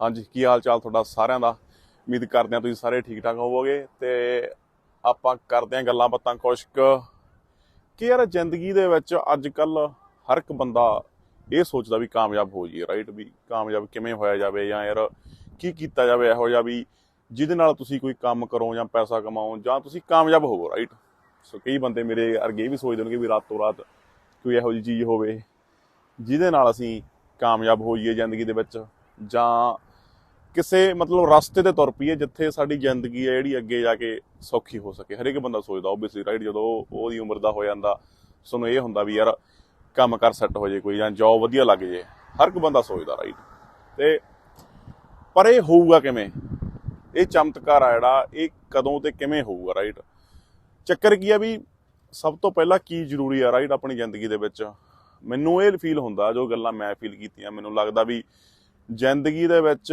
ਹਾਂਜੀ, ਕੀ ਹਾਲ ਚਾਲ ਤੁਹਾਡਾ ਸਾਰਿਆਂ ਦਾ? ਉਮੀਦ ਕਰਦੇ ਹਾਂ ਤੁਸੀਂ ਸਾਰੇ ਠੀਕ ਠਾਕ ਹੋਵੋਗੇ ਤੇ ਆਪਾਂ ਕਰਦੇ ਹਾਂ ਗੱਲਾਂ ਬਾਤਾਂ ਕੁਛ ਕੁ। ਕਿ ਯਾਰ ਜ਼ਿੰਦਗੀ ਦੇ ਵਿੱਚ ਅੱਜ ਕੱਲ ਹਰ ਇੱਕ ਬੰਦਾ ਇਹ ਸੋਚਦਾ ਵੀ ਕਾਮਯਾਬ ਹੋ ਜਾਈਏ ਰਾਈਟ ਵੀ ਕਾਮਯਾਬ ਕਿਵੇਂ ਹੋਇਆ ਜਾਵੇ ਜਾਂ ਯਾਰ ਕੀ ਕੀਤਾ ਜਾਵੇ ਇਹੋ ਜਿਹਾ ਵੀ ਜਿਹਦੇ ਨਾਲ ਤੁਸੀਂ ਕੋਈ ਕੰਮ ਕਰੋ ਜਾਂ ਪੈਸਾ ਕਮਾਓ ਜਾਂ ਤੁਸੀਂ ਕਾਮਯਾਬ ਹੋਵੋ ਰਾਈਟ ਸੋ ਕਈ ਬੰਦੇ ਮੇਰੇ ਅਰਗੇ ਵੀ ਸੋਚਦੇ ਨੇ ਕਿ ਵੀ ਰਾਤੋਂ ਰਾਤ ਕੋਈ ਇਹੋ ਜਿਹੀ ਚੀਜ਼ ਹੋਵੇ ਜਿਹਦੇ ਨਾਲ ਅਸੀਂ ਕਾਮਯਾਬ ਹੋਈਏ ਜ਼ਿੰਦਗੀ ਦੇ ਵਿੱਚ ਜਾਂ ਕਿਸੇ ਮਤਲਬ ਰਸਤੇ ਤੇ ਤੁਰ ਪਈਏ ਜਿੱਥੇ ਸਾਡੀ ਜ਼ਿੰਦਗੀ ਹੈ ਜਿਹੜੀ ਅੱਗੇ ਜਾ ਕੇ ਸੌਖੀ ਹੋ ਸਕੇ। ਹਰੇਕ ਬੰਦਾ ਸੋਚਦਾ ਓਬਵੀਅਸਲੀ ਰਾਈਟ ਜਦੋਂ ਉਹਦੀ ਉਮਰ ਦਾ ਹੋ ਜਾਂਦਾ, ਸਾਨੂੰ ਇਹ ਹੁੰਦਾ ਵੀ ਯਾਰ ਕੰਮ ਕਰ ਸੈੱਟ ਹੋ ਜੇ ਕੋਈ ਜਾਂ ਜੌਬ ਵਧੀਆ ਲੱਗ ਜੇ। ਹਰ ਇੱਕ ਬੰਦਾ ਸੋਚਦਾ ਰਾਈਟ ਤੇ ਪਰ ਇਹ ਹੋਊਗਾ ਕਿਵੇਂ? ਇਹ ਚਮਤਕਾਰ ਆ ਜਿਹੜਾ, ਇਹ ਕਦੋਂ ਤੇ ਕਿਵੇਂ ਹੋਊਗਾ ਰਾਈਟ ਚੱਕਰ ਕੀ ਆ ਵੀ ਸਭ ਤੋਂ ਪਹਿਲਾਂ ਕੀ ਜ਼ਰੂਰੀ ਆ ਰਾਈਟ ਆਪਣੀ ਜ਼ਿੰਦਗੀ ਦੇ ਵਿੱਚ? ਮੈਨੂੰ ਇਹ ਫੀਲ ਹੁੰਦਾ, ਜੋ ਗੱਲਾਂ ਮੈਂ ਫੀਲ ਕੀਤੀਆਂ, ਮੈਨੂੰ ਲੱਗਦਾ ਵੀ ਜ਼ਿੰਦਗੀ ਦੇ ਵਿੱਚ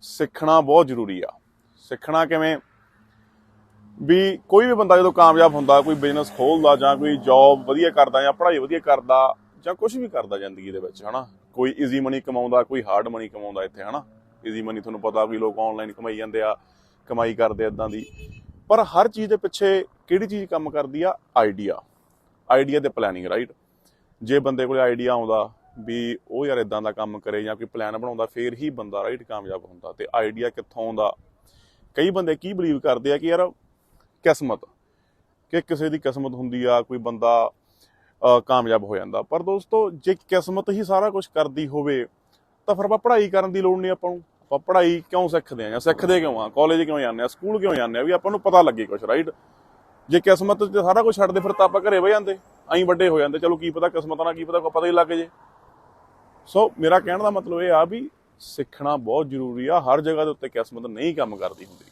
ਸਿੱਖਣਾ ਬਹੁਤ ਜ਼ਰੂਰੀ ਆ। ਸਿੱਖਣਾ ਕਿਵੇਂ? ਵੀ ਕੋਈ ਵੀ ਬੰਦਾ ਜਦੋਂ ਕਾਮਯਾਬ ਹੁੰਦਾ, ਕੋਈ ਬਿਜ਼ਨਸ ਖੋਲਦਾ ਜਾਂ ਕੋਈ ਜੌਬ ਵਧੀਆ ਕਰਦਾ ਜਾਂ ਪੜ੍ਹਾਈ ਵਧੀਆ ਕਰਦਾ ਜਾਂ ਕੁਝ ਵੀ ਕਰਦਾ ਜ਼ਿੰਦਗੀ ਦੇ ਵਿੱਚ, ਹਨਾ? ਕੋਈ ਈਜ਼ੀ ਮਨੀ ਕਮਾਉਂਦਾ, ਕੋਈ ਹਾਰਡ ਮਨੀ ਕਮਾਉਂਦਾ ਇੱਥੇ, ਹਨਾ? ਈਜ਼ੀ ਮਨੀ ਤੁਹਾਨੂੰ ਪਤਾ ਵੀ ਲੋਕ ਆਨਲਾਈਨ ਕਮਾਈ ਜਾਂਦੇ ਆ, ਕਮਾਈ ਕਰਦੇ ਇਦਾਂ ਦੀ। ਪਰ ਹਰ ਚੀਜ਼ ਦੇ ਪਿੱਛੇ ਕਿਹੜੀ ਚੀਜ਼ ਕੰਮ ਕਰਦੀ ਆ? ਆਈਡੀਆ ਆਈਡੀਆ ਤੇ ਪਲੈਨਿੰਗ ਰਾਈਟ ਜੇ ਬੰਦੇ ਕੋਲ ਆਈਡੀਆ ਆਉਂਦਾ ਵੀ ਉਹ ਯਾਰ ਇਦਾਂ ਦਾ ਕੰਮ ਕਰੇ ਜਾਂ ਕੋਈ ਪਲਾਨ ਬਣਾਉਂਦਾ ਫੇਰ ਹੀ ਬੰਦਾ ਰਾਈਟ ਕਾਮਯਾਬ ਹੁੰਦਾ ਤੇ ਆਈਡੀਆ ਕਿੱਥੋਂ ਆਉਂਦਾ। ਕਈ ਬੰਦੇ ਕੀ ਬਲੀਵ ਕਰਦੇ ਆ ਕਿ ਯਾਰ ਕਿਸਮਤ ਕਿ ਕਿਸੇ ਦੀ ਕਿਸਮਤ ਹੁੰਦੀ ਆ ਕੋਈ ਬੰਦਾ ਅਹ, ਕਾਮਯਾਬ ਹੋ ਜਾਂਦਾ। ਪਰ ਦੋਸਤੋ ਜੇ ਕਿਸਮਤ ਹੀ ਸਾਰਾ ਕੁਝ ਕਰਦੀ ਹੋਵੇ ਤਾਂ ਫਿਰ ਆਪਾਂ ਪੜ੍ਹਾਈ ਕਰਨ ਦੀ ਲੋੜ ਨਹੀਂ ਆਪਾਂ ਨੂੰ। ਆਪਾਂ ਪੜ੍ਹਾਈ ਕਿਉਂ ਸਿੱਖਦੇ ਆ ਜਾਂ ਸਿੱਖਦੇ ਕਿਉਂ ਆ? ਕਾਲਜ ਕਿਉਂ ਜਾਂਦੇ ਆ? ਸਕੂਲ ਕਿਉਂ ਜਾਂਦੇ ਆ? ਵੀ ਆਪਾਂ ਨੂੰ ਪਤਾ ਲੱਗੇ ਕੁਝ ਰਾਈਟ ਜੇ ਕਿਸਮਤ ਤੇ ਸਾਰਾ ਕੁਝ ਛੱਡਦੇ ਫਿਰ ਤਾਂ ਆਪਾਂ ਘਰੇ ਬਹਿ ਜਾਂਦੇ। ਐਂ ਵੱਡੇ ਹੋ ਜਾਂਦੇ ਚਲੋ ਕੀ ਪਤਾ ਕਿਸਮਤ ਨਾਲ ਕੀ ਪਤਾ ਕੋਈ ਪਤਾ ਹੀ ਲੱਗ ਜੇ। ਸੋ ਮੇਰਾ ਕਹਿਣ ਦਾ ਮਤਲਬ ਇਹ ਆ ਵੀ ਸਿੱਖਣਾ ਬਹੁਤ ਜ਼ਰੂਰੀ ਆ, ਹਰ ਜਗ੍ਹਾ ਦੇ ਉੱਤੇ ਕਿਸਮਤ ਨਹੀਂ ਕੰਮ ਕਰਦੀ ਹੁੰਦੀ।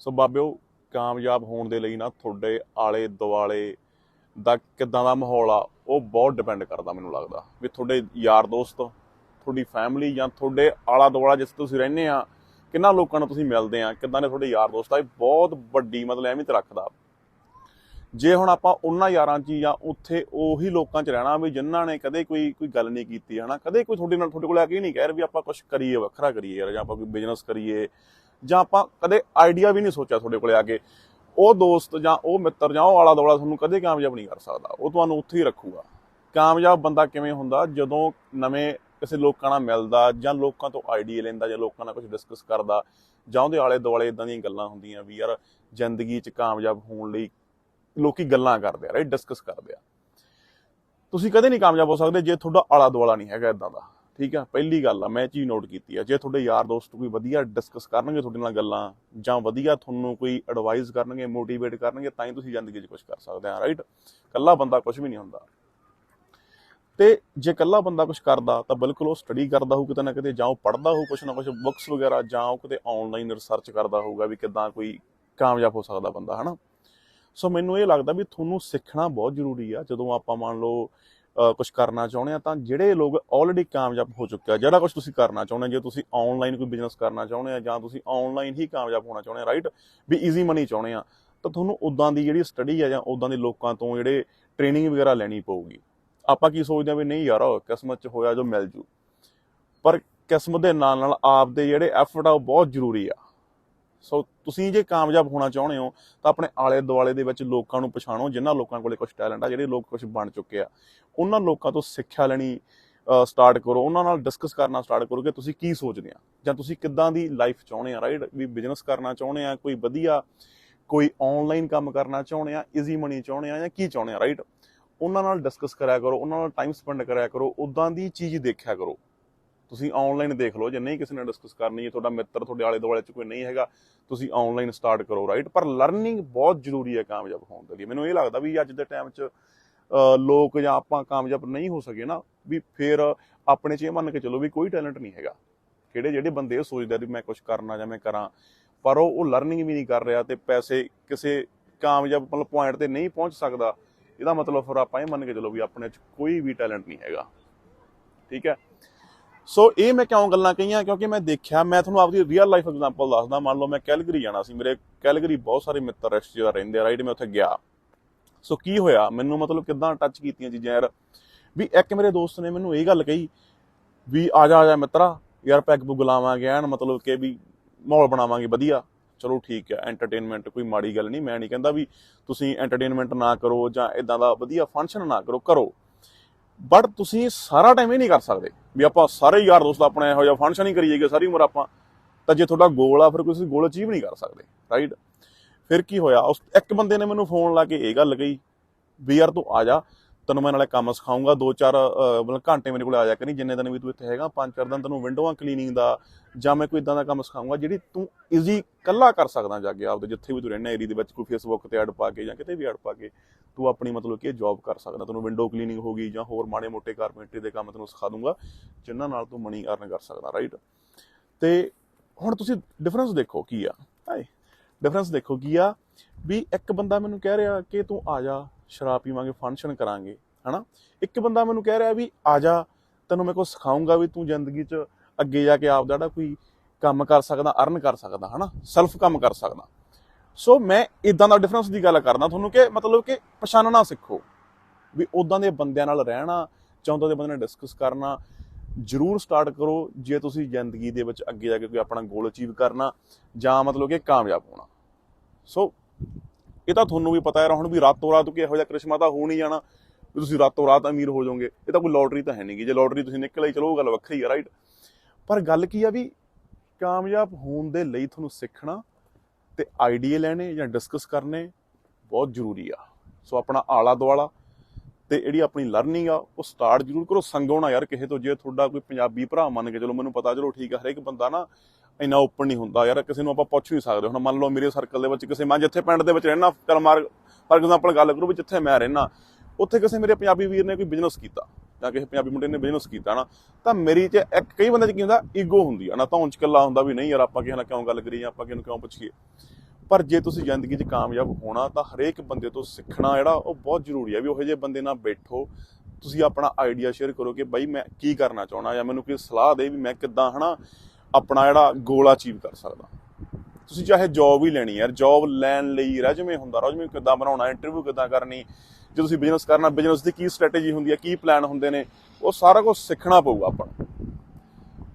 ਸੋ ਬਾਬਿਓ ਕਾਮਯਾਬ ਹੋਣ ਦੇ ਲਈ ਨਾ ਤੁਹਾਡੇ ਆਲੇ ਦੁਆਲੇ ਦਾ ਕਿੱਦਾਂ ਦਾ ਮਾਹੌਲ ਆ, ਉਹ ਬਹੁਤ ਡਿਪੈਂਡ ਕਰਦਾ ਮੈਨੂੰ ਲੱਗਦਾ। ਵੀ ਤੁਹਾਡੇ ਯਾਰ ਦੋਸਤ, ਤੁਹਾਡੀ ਫੈਮਿਲੀ ਜਾਂ ਤੁਹਾਡੇ ਆਲਾ ਦੁਆਲਾ ਜਿਸ ਤੁਸੀਂ ਰਹਿੰਦੇ ਆ, ਕਿੰਨਾ ਲੋਕਾਂ ਨੂੰ ਤੁਸੀਂ ਮਿਲਦੇ ਆ, ਕਿੱਦਾਂ ਦੇ ਤੁਹਾਡੇ ਯਾਰ ਦੋਸਤ ਆ, ਇਹ ਬਹੁਤ ਵੱਡੀ ਮਤਲਬ ਅਹਿਮੀਅਤ ਰੱਖਦਾ। ਜੇ ਹੁਣ ਆਪਾਂ ਉਹਨਾਂ ਯਾਰਾਂ 'ਚ ਹੀ ਜਾਂ ਉੱਥੇ ਉਹੀ ਲੋਕਾਂ 'ਚ ਰਹਿਣਾ ਵੀ ਜਿਨ੍ਹਾਂ ਨੇ ਕਦੇ ਕੋਈ ਕੋਈ ਗੱਲ ਨਹੀਂ ਕੀਤੀ, ਹਨਾ? ਕਦੇ ਕੋਈ ਤੁਹਾਡੇ ਨਾਲ, ਤੁਹਾਡੇ ਕੋਲ ਆ ਕੇ ਨਹੀਂ ਕਹਿ ਰਿਹਾ ਵੀ ਆਪਾਂ ਕੁਝ ਕਰੀਏ, ਵੱਖਰਾ ਕਰੀਏ ਯਾਰ ਜਾਂ ਆਪਾਂ ਕੋਈ ਬਿਜ਼ਨਸ ਕਰੀਏ, ਜਾਂ ਆਪਾਂ ਕਦੇ ਆਈਡੀਆ ਵੀ ਨਹੀਂ ਸੋਚਿਆ ਤੁਹਾਡੇ ਕੋਲੇ ਆ ਕੇ। ਉਹ ਦੋਸਤ ਜਾਂ ਉਹ ਮਿੱਤਰ ਜਾਂ ਉਹ ਆਲਾ ਦੁਆਲਾ ਤੁਹਾਨੂੰ ਕਦੇ ਕਾਮਯਾਬ ਨਹੀਂ ਕਰ ਸਕਦਾ। ਉਹ ਤੁਹਾਨੂੰ ਉੱਥੇ ਹੀ ਰੱਖੂਗਾ। ਕਾਮਯਾਬ ਬੰਦਾ ਕਿਵੇਂ ਹੁੰਦਾ? ਜਦੋਂ ਨਵੇਂ ਕਿਸੇ ਲੋਕਾਂ ਨਾਲ ਮਿਲਦਾ ਜਾਂ ਲੋਕਾਂ ਤੋਂ ਆਈਡੀਆ ਲੈਂਦਾ ਜਾਂ ਲੋਕਾਂ ਨਾਲ ਕੁਝ ਡਿਸਕਸ ਕਰਦਾ ਜਾਂ ਉਹਦੇ ਆਲੇ ਦੁਆਲੇ ਇਦਾਂ ਦੀਆਂ ਗੱਲਾਂ ਹੁੰਦੀਆਂ ਵੀ ਯਾਰ ਜ਼ਿੰਦਗੀ 'ਚ ਕਾਮਯਾਬ ਹੋਣ ਲਈ ਲੋਕੀ ਗੱਲਾਂ ਕਰਦੇ ਆ ਰਾਈਟ ਡਿਸਕਸ ਕਰਦੇ ਆ। ਤੁਸੀਂ ਕਦੇ ਨਹੀਂ ਕਾਮਯਾਬ ਹੋ ਸਕਦੇ ਜੇ ਤੁਹਾਡਾ ਆਲਾ ਦੁਆਲਾ ਨਹੀਂ ਹੈਗਾ ਇਦਾਂ ਦਾ, ਠੀਕ ਆ? ਪਹਿਲੀ ਗੱਲ ਆ, ਮੈਂ ਚੀਜ਼ ਨੋਟ ਕੀਤੀ ਆ, ਜੇ ਤੁਹਾਡੇ ਯਾਰ ਦੋਸਤ ਕੋਈ ਵਧੀਆ ਡਿਸਕਸ ਕਰਨਗੇ ਤੁਹਾਡੇ ਨਾਲ ਗੱਲਾਂ, ਜਾਂ ਵਧੀਆ ਤੁਹਾਨੂੰ ਕੋਈ ਐਡਵਾਈਸ ਕਰਨਗੇ ਮੋਟੀਵੇਟ ਕਰਨਗੇ, ਤਾਂ ਹੀ ਤੁਸੀਂ ਜ਼ਿੰਦਗੀ 'ਚ ਕੁਝ ਕਰ ਸਕਦੇ ਆ ਰਾਈਟ ਇਕੱਲਾ ਬੰਦਾ ਕੁਝ ਵੀ ਨਹੀਂ ਹੁੰਦਾ। ਤੇ ਜੇ ਇਕੱਲਾ ਬੰਦਾ ਕੁਝ ਕਰਦਾ, ਤਾਂ ਬਿਲਕੁਲ ਉਹ ਸਟੱਡੀ ਕਰਦਾ ਹੋਊ ਕਿਤੇ ਨਾ ਕਿਤੇ, ਜਾਂ ਉਹ ਪੜ੍ਹਦਾ ਹੋਊ ਕੁਝ ਨਾ ਕੁਝ ਬੁੱਕਸ ਵਗੈਰਾ, ਜਾਂ ਉਹ ਕਿਤੇ ਆਨਲਾਈਨ ਰਿਸਰਚ ਕਰਦਾ ਹੋਊਗਾ ਵੀ ਕਿੱਦਾਂ ਕੋਈ ਕਾਮਯਾਬ ਹੋ ਸਕਦਾ ਬੰਦਾ, ਹਨਾ? ਸੋ ਮੈਨੂੰ ਇਹ ਲੱਗਦਾ ਵੀ ਤੁਹਾਨੂੰ ਸਿੱਖਣਾ ਬਹੁਤ ਜ਼ਰੂਰੀ ਆ। ਜਦੋਂ ਆਪਾਂ ਮੰਨ ਲਓ ਕੁਝ ਕਰਨਾ ਚਾਹੁੰਦੇ ਆ ਤਾਂ ਜਿਹੜੇ ਲੋਕ ਆਲਰੇਡੀ ਕਾਮਯਾਬ ਹੋ ਚੁੱਕੇ ਆ, ਜਿਹੜਾ ਕੁਝ ਤੁਸੀਂ ਕਰਨਾ ਚਾਹੁੰਦੇ ਆ, ਜੇ ਤੁਸੀਂ ਆਨਲਾਈਨ ਕੋਈ ਬਿਜ਼ਨਸ ਕਰਨਾ ਚਾਹੁੰਦੇ ਆ ਜਾਂ ਤੁਸੀਂ ਆਨਲਾਈਨ ਹੀ ਕਾਮਯਾਬ ਹੋਣਾ ਚਾਹੁੰਦੇ ਆ ਰਾਈਟ ਵੀ ਈਜ਼ੀ ਮਨੀ ਚਾਹੁੰਦੇ ਆ, ਤਾਂ ਤੁਹਾਨੂੰ ਉਦਾਂ ਦੀ ਜਿਹੜੀ ਸਟੱਡੀ ਆ ਜਾਂ ਉਦਾਂ ਦੇ ਲੋਕਾਂ ਤੋਂ ਜਿਹੜੇ ਟ੍ਰੇਨਿੰਗ ਵਗੈਰਾ ਲੈਣੀ ਪਊਗੀ। ਆਪਾਂ ਕੀ ਸੋਚਦੇ ਆ ਵੀ ਨਹੀਂ ਯਾਰ, ਕਿਸਮਤ 'ਚ ਹੋਇਆ ਜੋ ਮਿਲ ਜੂ। ਪਰ ਕਿਸਮਤ ਦੇ ਨਾਲ ਨਾਲ ਆਪ ਦੇ ਜਿਹੜੇ ਐਫਰਟ ਆ ਉਹ ਬਹੁਤ ਜ਼ਰੂਰੀ ਆ। ਸੋ ਤੁਸੀਂ ਜੇ ਕਾਮਯਾਬ ਹੋਣਾ ਚਾਹੁੰਦੇ ਹੋ, ਤਾਂ ਆਪਣੇ ਆਲੇ ਦੁਆਲੇ ਦੇ ਵਿੱਚ ਲੋਕਾਂ ਨੂੰ ਪਛਾਣੋ, ਜਿਨ੍ਹਾਂ ਲੋਕਾਂ ਕੋਲੇ ਕੁਝ ਟੈਲੈਂਟ ਆ, ਜਿਹੜੇ ਲੋਕ ਕੁਝ ਬਣ ਚੁੱਕੇ ਆ। ਉਹਨਾਂ ਲੋਕਾਂ ਤੋਂ ਸਿੱਖਿਆ ਲੈਣੀ ਸਟਾਰਟ ਕਰੋ। ਉਹਨਾਂ ਨਾਲ ਡਿਸਕਸ ਕਰਨਾ ਸਟਾਰਟ ਕਰੋ ਕਿ ਤੁਸੀਂ ਕੀ ਸੋਚਦੇ ਆ? ਜਾਂ ਤੁਸੀਂ ਕਿੱਦਾਂ ਦੀ ਲਾਈਫ ਚਾਹੁੰਦੇ ਆ ਰਾਈਟ ਵੀ ਬਿਜ਼ਨਸ ਕਰਨਾ ਚਾਹੁੰਦੇ ਆ, ਕੋਈ ਵਧੀਆ, ਕੋਈ ਆਨਲਾਈਨ ਕੰਮ ਕਰਨਾ ਚਾਹੁੰਦੇ ਆ ਈਜ਼ੀ ਮਨੀ ਚਾਹੁੰਦੇ ਆ, ਜਾਂ ਕੀ ਚਾਹੁੰਦੇ ਆ ਰਾਈਟ ਉਹਨਾਂ ਨਾਲ ਡਿਸਕਸ ਕਰਿਆ ਕਰੋ, ਉਹਨਾਂ ਨਾਲ ਟਾਈਮ ਸਪੈਂਡ ਕਰਿਆ ਕਰੋ ਉਦਾਂ ਦੀ ਚੀਜ਼ ਦੇਖਿਆ ਕਰੋ। ਤੁਸੀਂ ਆਨਲਾਈਨ ਦੇਖ ਲਓ, ਜੇ ਨਹੀਂ ਕਿਸੇ ਨਾਲ ਡਿਸਕਸ ਕਰਨੀ ਹੈ, ਤੁਹਾਡਾ ਮਿੱਤਰ ਤੁਹਾਡੇ ਆਲੇ ਦੁਆਲੇ 'ਚ ਕੋਈ ਨਹੀਂ ਹੈਗਾ, ਤੁਸੀਂ ਆਨਲਾਈਨ ਸਟਾਰਟ ਕਰੋ ਰਾਈਟ ਪਰ ਲਰਨਿੰਗ ਬਹੁਤ ਜ਼ਰੂਰੀ ਹੈ ਕਾਮਯਾਬ ਹੋਣ ਦੇ ਲਈ। ਮੈਨੂੰ ਇਹ ਲੱਗਦਾ ਵੀ ਅੱਜ ਦੇ ਟਾਈਮ 'ਚ ਲੋਕ ਜਾਂ ਆਪਾਂ ਕਾਮਯਾਬ ਨਹੀਂ ਹੋ ਸਕੇ ਨਾ, ਵੀ ਫਿਰ ਆਪਣੇ 'ਚ ਇਹ ਮੰਨ ਕੇ ਚੱਲੋ ਵੀ ਕੋਈ ਟੈਲੈਂਟ ਨਹੀਂ ਹੈਗਾ। ਕਿਹੜੇ ਜਿਹੜੇ ਬੰਦੇ ਇਹ ਸੋਚਦੇ ਵੀ ਮੈਂ ਕੁਝ ਕਰਨਾ ਜਾਂ ਮੈਂ ਕਰਾਂ, ਪਰ ਉਹ ਉਹ ਲਰਨਿੰਗ ਵੀ ਨਹੀਂ ਕਰ ਰਿਹਾ ਤੇ ਪੈਸੇ ਕਿਸੇ ਕਾਮਯਾਬ ਮਤਲਬ ਪੁਆਇੰਟ ਤੇ ਨਹੀਂ ਪਹੁੰਚ ਸਕਦਾ, ਇਹਦਾ ਮਤਲਬ ਫਿਰ ਆਪਾਂ ਇਹ ਮੰਨ ਕੇ ਚੱਲੋ ਵੀ ਆਪਣੇ 'ਚ ਕੋਈ ਵੀ ਟੈਲੈਂਟ ਨਹੀਂ ਹੈਗਾ। ਠੀਕ ਹੈ? ਸੋ ਇਹ ਮੈਂ ਕਿਉਂ ਗੱਲਾਂ ਕਹੀਆਂ? ਕਿਉਂਕਿ ਮੈਂ ਦੇਖਿਆ, ਮੈਂ ਤੁਹਾਨੂੰ ਆਪਦੀ ਰੀਅਲ ਲਾਈਫ ਐਗਜ਼ਾਮਪਲ ਦੱਸਦਾ। ਮੰਨ ਲਓ, ਮੈਂ ਕੈਲਗਰੀ ਜਾਣਾ ਸੀ। ਮੇਰੇ ਕੈਲਗਰੀ ਬਹੁਤ ਸਾਰੇ ਮਿੱਤਰ ਰਿਸ਼ਤੇਦਾਰ ਰਹਿੰਦੇ ਆ ਰਾਈਟ ਮੈਂ ਉੱਥੇ ਗਿਆ। ਸੋ ਕੀ ਹੋਇਆ? ਮੈਨੂੰ ਮਤਲਬ ਕਿਦਾਂ ਟੱਚ ਕੀਤੀਆਂ ਚੀਜ਼ਾਂ ਯਾਰ? ਵੀ ਇੱਕ ਮੇਰੇ ਦੋਸਤ ਨੇ ਮੈਨੂੰ ਇਹ ਗੱਲ ਕਹੀ ਵੀ, ਆ ਜਾ ਆ ਜਾ ਮਿੱਤਰਾ, ਯਾਰ ਪੈਗ ਪੁਗ ਲਾਵਾਂਗੇ ਐਨ, ਮਤਲਬ ਕਿ ਵੀ ਮਾਹੌਲ ਬਣਾਵਾਂਗੇ ਵਧੀਆ। ਚਲੋ ਠੀਕ ਹੈ ਐਂਟਰਟੇਨਮੈਂਟ ਕੋਈ ਮਾੜੀ ਗੱਲ ਨਹੀਂ। ਮੈਂ ਨਹੀਂ ਕਹਿੰਦਾ ਵੀ ਤੁਸੀਂ ਐਂਟਰਟੇਨਮੈਂਟ ਨਾ ਕਰੋ ਜਾਂ ਇਦਾਂ ਦਾ ਵਧੀਆ ਫੰਕਸ਼ਨ ਨਾ ਕਰੋ ਕਰੋ। ਬਟ ਤੁਸੀਂ ਸਾਰਾ ਟਾਈਮ ਇਹ ਨਹੀਂ ਕਰ ਸਕਦੇ। ਵੀ ਆਪਾਂ ਸਾਰੇ ਯਾਰ ਦੋਸਤ ਆਪਣੇ ਇਹੋ ਜਿਹਾ ਫੰਕਸ਼ਨ ਹੀ ਕਰੀਏਗੇ ਸਾਰੀ ਉਮਰ ਆਪਾਂ ਤਾਂ ਜੇ ਤੁਹਾਡਾ ਗੋਲ ਆ ਫਿਰ ਤੁਸੀਂ ਗੋਲ ਅਚੀਵ ਨਹੀਂ ਕਰ ਸਕਦੇ ਰਾਈਟ ਫਿਰ ਕੀ ਹੋਇਆ? ਉਸ ਇੱਕ ਬੰਦੇ ਨੇ ਮੈਨੂੰ ਫੋਨ ਲਾ ਕੇ ਇਹ ਗੱਲ ਕਹੀ ਵੀ ਯਾਰ ਤੂੰ ਆ ਜਾ ਤੈਨੂੰ ਮੈਂ ਨਾਲੇ ਕੰਮ ਸਿਖਾਉਂਗਾ ਦੋ ਚਾਰ ਅਹ, ਮਤਲਬ ਘੰਟੇ ਮੇਰੇ ਕੋਲ ਆ ਜਾ ਕਰੀ ਜਿੰਨੇ ਦਿਨ ਵੀ ਤੂੰ ਇੱਥੇ ਹੈਗਾ ਪੰਜ ਚਾਰ ਦਿਨ ਤੈਨੂੰ ਵਿੰਡੋਆਂ ਕਲੀਨਿੰਗ ਦਾ ਜਾਂ ਮੈਂ ਕੋਈ ਇਦਾਂ ਦਾ ਕੰਮ ਸਿਖਾਉਂਗਾ ਜਿਹੜੀ ਤੂੰ ਈਜ਼ੀ ਕੱਲਾ ਕਰ ਸਕਦਾ ਜਾ ਕੇ ਆਪਦੇ ਜਿੱਥੇ ਵੀ ਤੂੰ ਰਹਿਣਾ ਏਰੀਆ ਦੇ ਵਿੱਚ ਕੋਈ ਫੇਸਬੁੱਕ ਤੇ ਐਡ ਪਾ ਕੇ ਜਾਂ ਕਿਤੇ ਵੀ ਐਡ ਪਾ ਕੇ। ਤੂੰ ਆਪਣੀ ਮਤਲਬ ਕਿ ਜੌਬ ਕਰ ਸਕਦਾ। ਤੈਨੂੰ ਵਿੰਡੋ ਕਲੀਨਿੰਗ ਹੋਗੀ ਜਾਂ ਹੋਰ ਮਾੜੇ ਮੋਟੇ ਕਾਰਪੈਂਟਰੀ ਦੇ ਕੰਮ ਤੈਨੂੰ ਸਿਖਾ ਦੂੰਗਾ ਜਿਨ੍ਹਾਂ ਨਾਲ ਤੂੰ ਮਨੀ ਅਰਨ ਕਰ ਸਕਦਾ ਰਾਈਟ ਤੇ ਹੁਣ ਤੁਸੀਂ ਡਿਫਰੈਂਸ ਦੇਖੋ ਕੀ ਆ ਹਾਏ ਡਿਫਰੈਂਸ ਦੇਖੋ ਕੀ ਆ ਵੀ ਇੱਕ ਬੰਦਾ ਮੈਨੂੰ ਕਹਿ ਰਿਹਾ ਕਿ ਤੂੰ ਆ ਜਾ, ਸ਼ਰਾਬ ਪੀਵਾਂਗੇ ਫੰਕਸ਼ਨ ਕਰਾਂਗੇ, ਹਨਾ? ਇੱਕ ਬੰਦਾ ਮੈਨੂੰ ਕਹਿ ਰਿਹਾ ਵੀ ਆ ਜਾ, ਤੈਨੂੰ ਮੈਂ ਕੁਝ ਸਿਖਾਉਂਗਾ ਵੀ ਤੂੰ ਜ਼ਿੰਦਗੀ 'ਚ ਅੱਗੇ ਜਾ ਕੇ ਆਪ ਦਾ ਜਿਹੜਾ ਕੋਈ ਕੰਮ ਕਰ ਸਕਦਾ ਅਰਨ ਕਰ ਸਕਦਾ, ਹਨਾ? ਸੈਲਫ ਕੰਮ ਕਰ ਸਕਦਾ। ਸੋ ਮੈਂ ਇਦਾਂ ਦਾ ਡਿਫਰੈਂਸ ਦੀ ਗੱਲ ਕਰਦਾ ਤੁਹਾਨੂੰ ਕਿ ਮਤਲਬ ਕਿ ਪਛਾਣਨਾ ਸਿੱਖੋ ਵੀ ਉਦਾਂ ਦੇ ਬੰਦਿਆਂ ਨਾਲ ਰਹਿਣਾ ਚਾਹੁੰਦਾ ਦੇ ਬੰਦੇ ਨਾਲ ਡਿਸਕਸ ਕਰਨਾ, ਜ਼ਰੂਰ ਸਟਾਰਟ ਕਰੋ ਜੇ ਤੁਸੀਂ ਜ਼ਿੰਦਗੀ ਦੇ ਵਿੱਚ ਅੱਗੇ ਜਾ ਕੇ ਕੋਈ ਆਪਣਾ ਗੋਲ ਅਚੀਵ ਕਰਨਾ, ਜਾਂ ਮਤਲਬ ਕਿ ਕਾਮਯਾਬ ਹੋਣਾ। ਸੋ ਇਹ ਤਾਂ ਤੁਹਾਨੂੰ ਵੀ ਪਤਾ ਹੈ ਹੁਣ ਵੀ ਰਾਤੋਂ ਰਾਤ ਕੋਈ ਇਹੋ ਜਿਹਾ ਕ੍ਰਿਸ਼ਮਾ ਤਾਂ ਹੋ ਨਹੀਂ ਜਾਣਾ ਵੀ ਤੁਸੀਂ ਰਾਤੋਂ ਰਾਤ ਅਮੀਰ ਹੋ ਜਾਓਗੇ। ਇਹ ਤਾਂ ਕੋਈ ਲੋਟਰੀ ਤਾਂ ਹੈ ਨਹੀਂਗੀ। ਜੇ ਲੋਟਰੀ ਤੁਸੀਂ ਨਿਕਲ ਆਈ ਚਲੋ, ਉਹ ਗੱਲ ਵੱਖਰੀ ਹੈ ਰਾਈਟ ਪਰ ਗੱਲ ਕੀ ਆ ਵੀ ਕਾਮਯਾਬ ਹੋਣ ਦੇ ਲਈ ਤੁਹਾਨੂੰ ਸਿੱਖਣਾ ਤੇ ਆਈਡੀਆ ਲੈਣੇ ਜਾਂ ਡਿਸਕਸ ਕਰਨੇ ਬਹੁਤ ਜ਼ਰੂਰੀ ਆ। ਸੋ ਆਪਣਾ ਆਲਾ ਦੁਆਲਾ ਤੇ ਜਿਹੜੀ ਆਪਣੀ ਲਰਨਿੰਗ ਆ, ਉਹ ਸਟਾਰਟ ਜ਼ਰੂਰ ਕਰੋ। ਸੰਗੋ ਨਾ ਯਾਰ ਕਿਸੇ ਤੋਂ, ਜੇ ਤੁਹਾਡਾ ਕੋਈ ਪੰਜਾਬੀ ਭਰਾ ਮੰਨ ਕੇ ਚਲੋ, ਮੈਨੂੰ ਪਤਾ, ਚਲੋ ਠੀਕ ਆ, ਹਰੇਕ ਬੰਦਾ ਨਾ ਇੰਨਾ ਓਪਨ ਨਹੀਂ ਹੁੰਦਾ ਯਾਰ, ਕਿਸੇ ਨੂੰ ਆਪਾਂ ਪੁੱਛ ਨਹੀਂ ਸਕਦੇ। ਹੁਣ ਮੰਨ ਲਓ ਮੇਰੇ ਸਰਕਲ ਦੇ ਵਿੱਚ ਕਿਸੇ, ਮੈਂ ਜਿੱਥੇ ਪਿੰਡ ਦੇ ਵਿੱਚ ਰਹਿਣਾ ਚਲ ਮਾਰ ਫਾਰ ਐਗਜ਼ਾਮਪਲ ਗੱਲ ਕਰੋ ਵੀ ਜਿੱਥੇ ਮੈਂ ਰਹਿਣਾ ਉੱਥੇ ਕਿਸੇ ਮੇਰੇ ਪੰਜਾਬੀ ਵੀਰ ਨੇ ਕੋਈ ਬਿਜ਼ਨਸ ਕੀਤਾ। ਜਾਂ ਕਿਸੇ ਪੰਜਾਬੀ ਮੁੰਡੇ ਨੇ ਬਿਜ਼ਨਸ ਕੀਤਾ ਨਾ, ਤਾਂ ਮੇਰੀ ਚ ਇੱਕ ਕਈ ਬੰਦੇ ਚ ਕੀ ਹੁੰਦਾ ਈਗੋ ਹੁੰਦੀ ਆ। ਨਾ ਤਾਂ ਚ ਕੱਲਾ ਹੁੰਦਾ ਵੀ ਨਹੀਂ ਯਾਰ ਆਪਾਂ ਕਿਸੇ ਨਾਲ ਕਿਉਂ ਗੱਲ ਕਰੀਏ, ਆਪਾਂ ਕਿਸੇ ਨੂੰ ਕਿਉਂ ਪੁੱਛੀਏ। ਪਰ ਜੇ ਤੁਸੀਂ ਜ਼ਿੰਦਗੀ 'ਚ ਕਾਮਯਾਬ ਹੋਣਾ, ਤਾਂ ਹਰੇਕ ਬੰਦੇ ਤੋਂ ਸਿੱਖਣਾ ਜਿਹੜਾ, ਉਹ ਬਹੁਤ ਜ਼ਰੂਰੀ ਹੈ ਵੀ ਉਹੋ ਜਿਹੇ ਬੰਦੇ ਨਾਲ ਬੈਠੋ। ਤੁਸੀਂ ਆਪਣਾ ਆਈਡੀਆ ਸ਼ੇਅਰ ਕਰੋ ਕਿ ਬਾਈ ਮੈਂ ਕੀ ਕਰਨਾ ਚਾਹਣਾ ਜਾਂ ਮੈਨੂੰ ਕੋਈ ਸਲਾਹ ਦੇ ਵੀ ਮੈਂ ਕਿੱਦਾਂ, ਹਨਾ, ਆਪਣਾ ਜਿਹੜਾ ਗੋਲ ਅਚੀਵ ਕਰ ਸਕਦਾ। ਤੁਸੀਂ ਚਾਹੇ ਜੌਬ ਹੀ ਲੈਣੀ ਯਾਰ ਜੌਬ ਲੈਣ ਲਈ ਰੈਜ਼ੂਮੇ ਹੁੰਦਾ ਰੈਜ਼ੂਮੇ ਕਿੱਦਾਂ ਬਣਾਉਣਾ ਇੰਟਰਵਿਊ ਕਿੱਦਾਂ ਕਰਨੀ ਜੇ ਤੁਸੀਂ ਬਿਜ਼ਨਸ ਕਰਨਾ ਬਿਜ਼ਨਸ ਦੀ ਕੀ ਸਟ੍ਰੈਟਜੀ ਹੁੰਦੀ ਹੈ, ਕੀ ਪਲਾਨ ਹੁੰਦੇ ਨੇ, ਉਹ ਸਾਰਾ ਕੁਝ ਸਿੱਖਣਾ ਪਊਗਾ ਆਪਾਂ ਨੂੰ।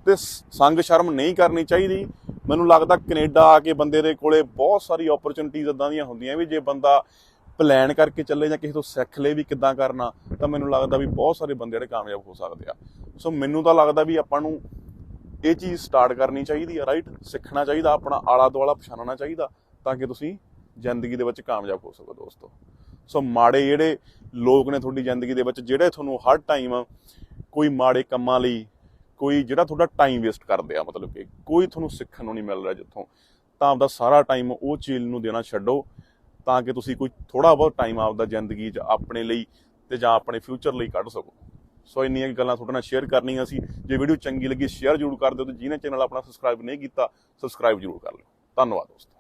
ਤੇ ਸੰਗ ਸ਼ਰਮ ਨਹੀਂ ਕਰਨੀ ਚਾਹੀਦੀ। ਮੈਨੂੰ ਲੱਗਦਾ ਕੈਨੇਡਾ ਆ ਕੇ ਬੰਦੇ ਦੇ ਕੋਲੇ ਬਹੁਤ ਸਾਰੀ ਓਪਰਚੁਨਿਟੀਜ਼ ਇਦਾਂ ਦੀਆਂ ਹੁੰਦੀਆਂ ਵੀ ਜੇ ਬੰਦਾ ਪਲਾਨ ਕਰਕੇ ਚੱਲੇ ਜਾਂ ਕਿਸੇ ਤੋਂ ਸਿੱਖ ਲੇ ਵੀ ਕਿੱਦਾਂ ਕਰਨਾ, ਤਾਂ ਮੈਨੂੰ ਲੱਗਦਾ ਵੀ ਬਹੁਤ ਸਾਰੇ ਬੰਦੇ ਜਿਹੜੇ ਕਾਮਯਾਬ ਹੋ ਸਕਦੇ ਆ। ਸੋ ਮੈਨੂੰ ਤਾਂ ਲੱਗਦਾ ਵੀ ਆਪਾਂ ਨੂੰ ਇਹ ਚੀਜ਼ ਸਟਾਰਟ ਕਰਨੀ ਚਾਹੀਦੀ ਆ ਰਾਈਟ ਸਿੱਖਣਾ ਚਾਹੀਦਾ, ਆਪਣਾ ਆਲਾ ਦੁਆਲਾ ਪਛਾਣਨਾ ਚਾਹੀਦਾ, ਤਾਂ ਕਿ ਤੁਸੀਂ ਜ਼ਿੰਦਗੀ ਦੇ ਵਿੱਚ ਕਾਮਯਾਬ ਹੋ ਸਕੋ ਦੋਸਤੋ। ਸੋ ਮਾੜੇ ਜਿਹੜੇ ਲੋਕ ਨੇ ਤੁਹਾਡੀ ਜ਼ਿੰਦਗੀ ਦੇ ਵਿੱਚ, ਜਿਹੜੇ ਤੁਹਾਨੂੰ ਹਰ ਟਾਈਮ ਕੋਈ ਮਾੜੇ ਕੰਮਾਂ ਲਈ, ਕੋਈ ਜਿਹੜਾ ਤੁਹਾਡਾ ਟਾਈਮ ਵੇਸਟ ਕਰਦੇ ਆ, ਮਤਲਬ ਕਿ ਕੋਈ ਤੁਹਾਨੂੰ ਸਿੱਖਣ ਨੂੰ ਨਹੀਂ ਮਿਲ ਰਿਹਾ ਜਿੱਥੋਂ, ਤਾਂ ਆਪਦਾ ਸਾਰਾ ਟਾਈਮ ਉਹ ਚੀਜ਼ ਨੂੰ ਦੇਣਾ ਛੱਡੋ, ਤਾਂ ਕਿ ਤੁਸੀਂ ਕੋਈ ਥੋੜਾ ਬਹੁਤ ਟਾਈਮ ਆਪਦਾ ਜ਼ਿੰਦਗੀ 'ਚ ਆਪਣੇ ਲਈ ਤੇ ਜਾਂ ਆਪਣੇ ਫਿਊਚਰ ਲਈ ਕੱਢ ਸਕੋ। ਸੋ ਇੰਨੀਆਂ ਗੱਲਾਂ ਤੁਹਾਡੇ ਨਾਲ ਸ਼ੇਅਰ ਕਰਨੀਆਂ ਸੀ। ਜੇ ਵੀਡੀਓ ਚੰਗੀ ਲੱਗੀ ਸ਼ੇਅਰ ਜ਼ਰੂਰ ਕਰ ਦਿਓ ਤੇ ਜਿਹਨੇ ਚੈਨਲ ਆਪਣਾ ਸਬਸਕ੍ਰਾਈਬ ਨਹੀਂ ਕੀਤਾ ਸਬਸਕ੍ਰਾਈਬ ਜ਼ਰੂਰ ਕਰ ਲਿਓ। ਧੰਨਵਾਦ ਦੋਸਤੋ।